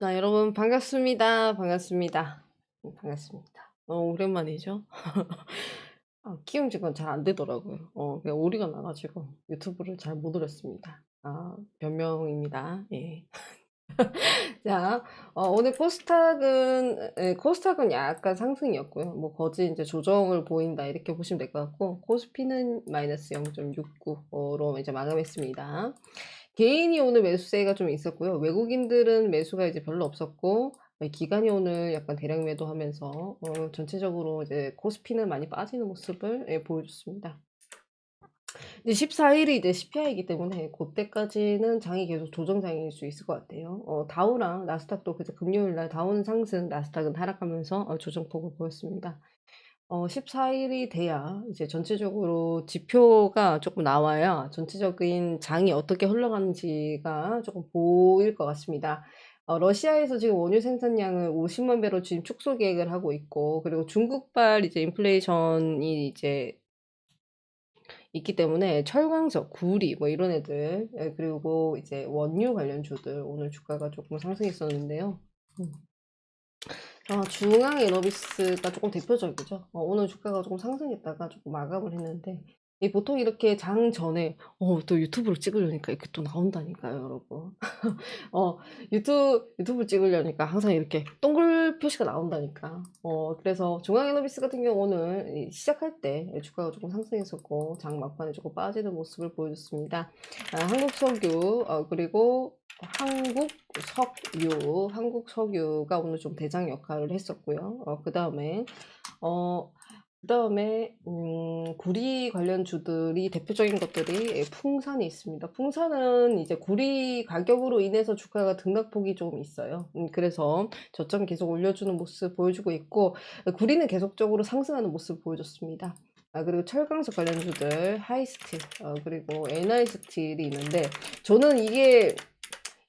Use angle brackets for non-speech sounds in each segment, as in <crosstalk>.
자, 여러분 반갑습니다. 반갑습니다. 음, 반갑습니다. 어, 오랜만이죠? <laughs> 아, 키움직은 잘안 되더라고요. 어, 그냥 오리가 나가지고 유튜브를 잘 못 올렸습니다. 아, 변명입니다. 예. <laughs> 자, 어, 오늘 코스닥은, 예, 코스닥은 약간 상승이었고요. 뭐, 거지 이제 조정을 보인다. 이렇게 보시면 될 것 같고, 코스피는 마이너스 0.69로 이제 마감했습니다. 개인이 오늘 매수세가 좀 있었고요. 외국인들은 매수가 이제 별로 없었고, 예, 기관이 오늘 약간 대량 매도하면서, 어, 전체적으로 이제 코스피는 많이 빠지는 모습을 예, 보여줬습니다. 이제 14일이 이제 CPI이기 때문에 그때까지는 장이 계속 조정장일 수 있을 것 같아요. 어, 다우랑 나스닥도 그제 금요일 날 다우는 상승, 나스닥은 하락하면서 어, 조정폭을 보였습니다. 어, 14일이 돼야 이제 전체적으로 지표가 조금 나와야 전체적인 장이 어떻게 흘러가는지가 조금 보일 것 같습니다. 어, 러시아에서 지금 원유 생산량을 50만 배로 지금 축소 계획을 하고 있고, 그리고 중국발 이제 인플레이션이 이제 있기 때문에 철강석, 구리 뭐 이런 애들 예, 그리고 이제 원유 관련 주들 오늘 주가가 조금 상승했었는데요. 음. 아, 중앙에너비스가 조금 대표적이죠. 어, 오늘 주가가 조금 상승했다가 조금 마감을 했는데 이 보통 이렇게 장 전에 어, 또 유튜브를 찍으려니까 이렇게 또 나온다니까요, 여러분. <laughs> 어, 유튜브 유튜브 찍으려니까 항상 이렇게 동글 표시가 나온다니까. 어, 그래서 중앙에너비스 같은 경우는 이 시작할 때 주가가 조금 상승했었고 장 막판에 조금 빠지는 모습을 보여줬습니다. 아, 한국석유 어, 그리고 한국 석유, 한국 석유가 오늘 좀 대장 역할을 했었고요. 어, 그 다음에 어, 그 다음에 음, 구리 관련 주들이 대표적인 것들이 예, 풍산이 있습니다. 풍산은 이제 구리 가격으로 인해서 주가가 등락폭이 조금 있어요. 음, 그래서 저점 계속 올려주는 모습 보여주고 있고 구리는 계속적으로 상승하는 모습 보여줬습니다. 아, 그리고 철강석 관련주들 하이스틸 어, 그리고 NI스틸이 있는데 저는 이게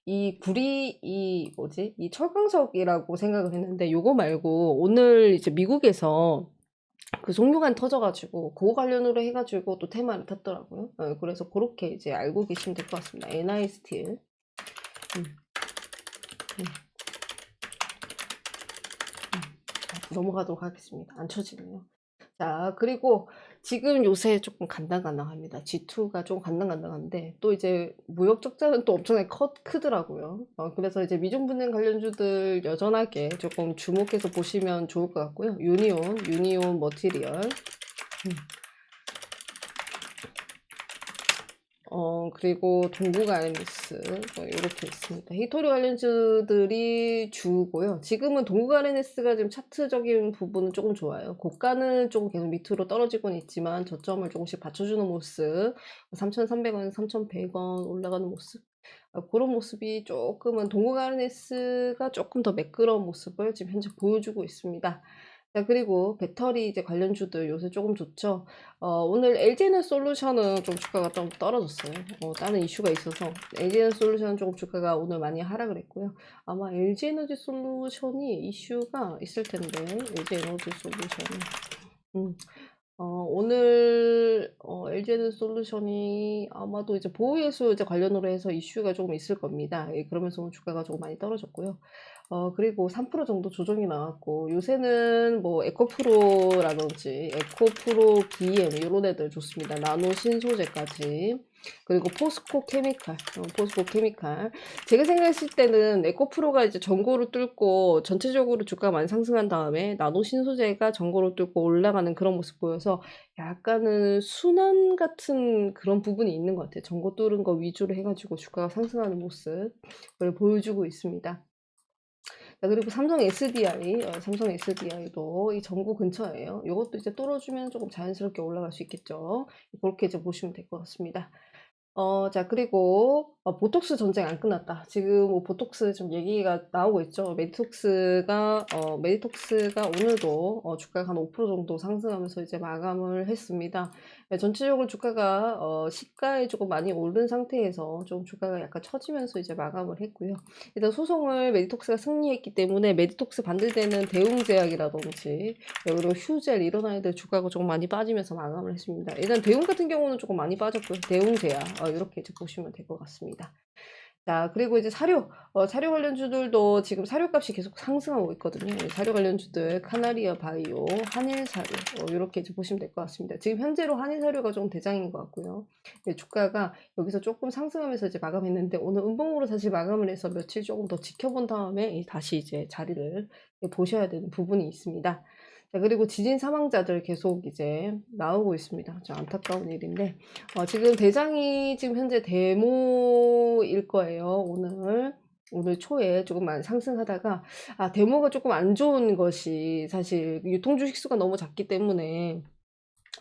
이 구리 이 뭐지 이 철강석이라고 생각을 했는데 요거 말고 오늘 이제 미국에서 그 종료관 터져가지고 그거 관련으로 해가지고 또 테마를 탔더라고요. 어, 그래서 그렇게 이제 알고 계시면 될 것 같습니다. NI 스틸. 음. 음. 음. 넘어가도록 하겠습니다. 안 쳐지네요. 자, 그리고 지금 요새 조금 간당간당합니다. G2가 좀 간당간당한데 또 이제 무역 적자는 또 엄청나게 커, 크더라고요. 어, 그래서 이제 미중분해 관련주들 여전하게 조금 주목해서 보시면 좋을 것 같고요. 유니온, 유니온 머티리얼. 음. 어, 그리고 동국 RMS, 뭐, 이렇게 있습니다. 히토리 관련주들이 주고요. 지금은 동국 RMS가 지금 차트적인 부분은 조금 좋아요. 고가는 조금 계속 밑으로 떨어지곤 있지만 저점을 조금씩 받쳐주는 모습, 3,300원, 3,100원 올라가는 모습. 어, 그런 모습이 조금은 동국 RMS가 조금 더 매끄러운 모습을 지금 현재 보여주고 있습니다. 자, 그리고 배터리 이제 관련주들 요새 조금 좋죠. 어, 오늘 LG에너 솔루션은 좀 주가가 좀 떨어졌어요. 어, 다른 이슈가 있어서 LG에너 솔루션은 조금 주가가 오늘 많이 하락을 했고요. 아마 LG에너지 솔루션이 이슈가 있을 텐데 LG에너지 솔루션은 음, 어, 오늘 어, LG에너지 솔루션이 아마도 이제 보호예수 이제 관련으로 해서 이슈가 조금 있을 겁니다. 예, 그러면서 주가가 조금 많이 떨어졌고요. 어, 그리고 3% 정도 조정이 나왔고, 요새는 뭐 에코프로라든지 에코프로 BM 이런 애들 좋습니다. 나노 신소재까지. 그리고 포스코 케미칼, 어, 포스코 케미칼. 제가 생각했을 때는 에코프로가 이제 전고를 뚫고 전체적으로 주가가 많이 상승한 다음에 나노 신소재가 전고를 뚫고 올라가는 그런 모습 보여서 약간은 순환 같은 그런 부분이 있는 것 같아요. 전고 뚫은 거 위주로 해가지고 주가가 상승하는 모습을 보여주고 있습니다. 자, 그리고 삼성 SDI, 어, 삼성 SDI도 이 전구 근처예요. 이것도 이제 뚫어주면 조금 자연스럽게 올라갈 수 있겠죠. 그렇게 이제 보시면 될 것 같습니다. 어, 자, 그리고 어, 보톡스 전쟁 안 끝났다. 지금 뭐 보톡스 좀 얘기가 나오고 있죠. 메디톡스가 어, 메디톡스가 오늘도 어, 주가가 한 5% 정도 상승하면서 이제 마감을 했습니다. 네, 전체적으로 주가가 어, 시가에 조금 많이 오른 상태에서 좀 주가가 약간 처지면서 이제 마감을 했고요. 일단 소송을 메디톡스가 승리했기 때문에 메디톡스 반대되는 대웅제약이라든지 그리고 휴젤 이런 아이들 주가가 조금 많이 빠지면서 마감을 했습니다. 일단 대웅 같은 경우는 조금 많이 빠졌고요. 대웅제약 어, 이렇게 이제 보시면 될 것 같습니다. 자, 그리고 이제 사료, 어, 사료 관련주들도 지금 사료값이 계속 상승하고 있거든요. 이 사료 관련주들, 카나리아 바이오, 한일 사료, 어, 이렇게 이제 보시면 될 것 같습니다. 지금 현재로 한일 사료가 좀 대장인 것 같고요. 네, 주가가 여기서 조금 상승하면서 이제 마감했는데, 오늘 음봉으로 사실 마감을 해서 며칠 조금 더 지켜본 다음에 이 다시 이제 자리를 보셔야 되는 부분이 있습니다. 자, 그리고 지진 사망자들 계속 이제 나오고 있습니다. 좀 안타까운 일인데, 어, 지금 대장이 지금 현재 데모일 거예요, 오늘. 오늘 초에 조금만 상승하다가, 아, 데모가 조금 안 좋은 것이 사실 유통 주식수가 너무 작기 때문에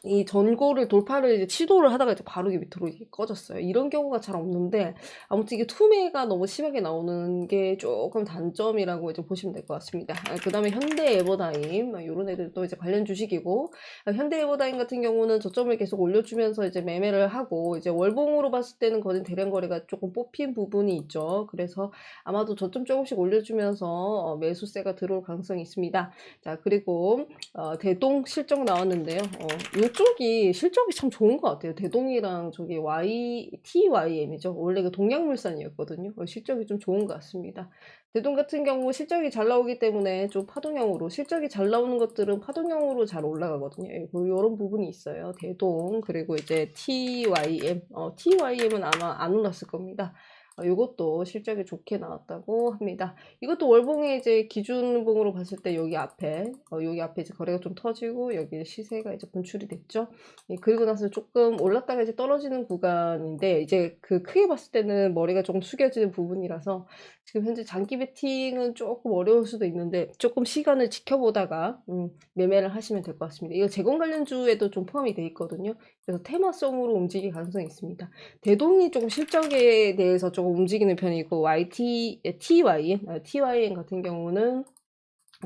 이 전고를 돌파를 이제 시도를 하다가 이제 바로 밑으로 꺼졌어요. 이런 경우가 잘 없는데 아무튼 이게 투매가 너무 심하게 나오는 게 조금 단점이라고 이제 보시면 될 것 같습니다. 아, 그다음에 현대 에버다임 이런 애들도 이제 관련 주식이고 아, 현대 에버다임 같은 경우는 저점을 계속 올려주면서 이제 매매를 하고 이제 월봉으로 봤을 때는 거진 대량 거래가 조금 뽑힌 부분이 있죠. 그래서 아마도 저점 조금씩 올려주면서 어, 매수세가 들어올 가능성이 있습니다. 자 그리고 어, 대동 실적 나왔는데요. 어, 이쪽이 실적이 참 좋은 것 같아요. 대동이랑 저기 Y, TYM이죠. 원래 그 동양물산이었거든요. 어, 실적이 좀 좋은 것 같습니다. 대동 같은 경우 실적이 잘 나오기 때문에 좀 파동형으로, 실적이 잘 나오는 것들은 파동형으로 잘 올라가거든요. 이런 부분이 있어요. 대동, 그리고 이제 TYM. 어, TYM은 아마 안 올랐을 겁니다. 어, 이것도 실적이 좋게 나왔다고 <laughs> 합니다. 이것도 월봉의 이제 기준봉으로 봤을 때 여기 앞에 어, 여기 앞에 이제 거래가 좀 터지고 여기 시세가 이제 분출이 됐죠. 예, 그리고 나서 조금 올랐다가 이제 떨어지는 구간인데 이제 그 크게 봤을 때는 머리가 조금 숙여지는 부분이라서 지금 현재 장기 베팅은 조금 어려울 수도 있는데 조금 시간을 지켜보다가 음, 매매를 하시면 될 것 같습니다. 이거 제공 관련주에도 좀 포함이 돼 있거든요. 그래서 테마성으로 움직일 가능성이 있습니다. 대동이 조금 실적에 대해서 조금 움직이는 편이고 YT, TYN, 아, TYN 같은 경우는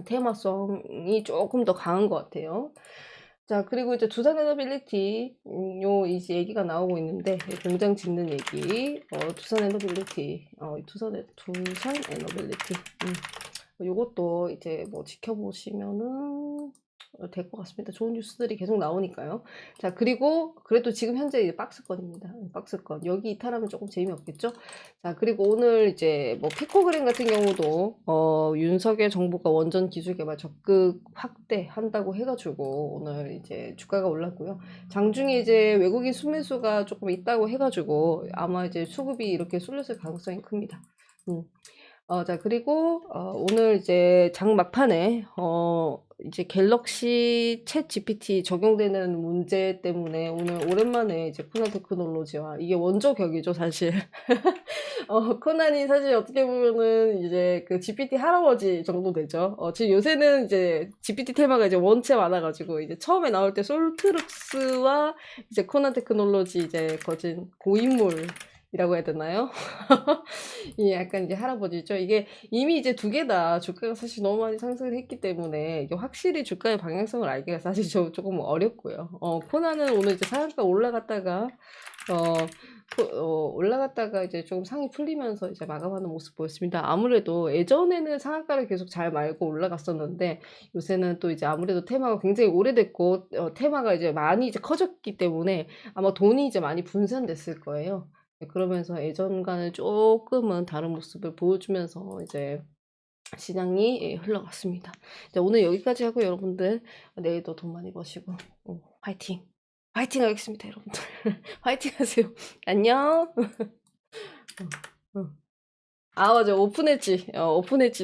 테마성이 조금 더 강한 것 같아요. 자, 그리고 이제 두산 에너빌리티, 음, 요 이제 얘기가 나오고 있는데, 공장 짓는 얘기, 어, 두산 에너빌리티, 어, 두산, 에, 두산 에너빌리티, 음, 요것도 이제 뭐 지켜보시면은, 어, 될 것 같습니다. 좋은 뉴스들이 계속 나오니까요. 자, 그리고 그래도 지금 현재 박스권입니다. 박스권. 여기 이탈하면 조금 재미없겠죠? 자, 그리고 오늘 이제 뭐 피코그램 같은 경우도 어, 윤석열 정부가 원전 기술 개발 적극 확대한다고 해가지고 오늘 이제 주가가 올랐고요. 장중에 이제 외국인 수매수가 조금 있다고 해가지고 아마 이제 수급이 이렇게 쏠렸을 가능성이 큽니다. 음. 어, 자, 그리고, 어, 오늘 이제 장 막판에, 어, 이제 갤럭시 챗 GPT 적용되는 문제 때문에 오늘 오랜만에 이제 코난 테크놀로지와 이게 원조격이죠, 사실. <laughs> 어, 코난이 사실 어떻게 보면은 이제 그 GPT 할아버지 정도 되죠. 어, 지금 요새는 이제 GPT 테마가 이제 원체 많아가지고 이제 처음에 나올 때 솔트룩스와 이제 코난 테크놀로지 이제 거진 고인물 이라고 해야 되나요? <laughs> 이 약간 이제 할아버지죠. 이게 이미 이제 두 개 다 주가가 사실 너무 많이 상승을 했기 때문에 이게 확실히 주가의 방향성을 알기가 <laughs> 사실 좀 조금 어렵고요. 어, 코나는 오늘 이제 상한가 올라갔다가 어, 어, 올라갔다가 이제 좀 상이 풀리면서 이제 마감하는 모습 보였습니다. 아무래도 예전에는 상한가를 계속 잘 말고 올라갔었는데 요새는 또 이제 아무래도 테마가 굉장히 오래됐고 어, 테마가 이제 많이 이제 커졌기 때문에 아마 돈이 이제 많이 분산됐을 거예요. 네, 그러면서 예전과는 조금은 다른 모습을 보여주면서 이제 시장이 예, 흘러갔습니다. 오늘 여기까지 하고 여러분들 내일도 돈 많이 버시고 어, 화이팅! 화이팅 하겠습니다, 여러분들. <laughs> 화이팅 하세요. <laughs> 안녕. <laughs> 아 맞아 오픈했지. 어, 오픈했지.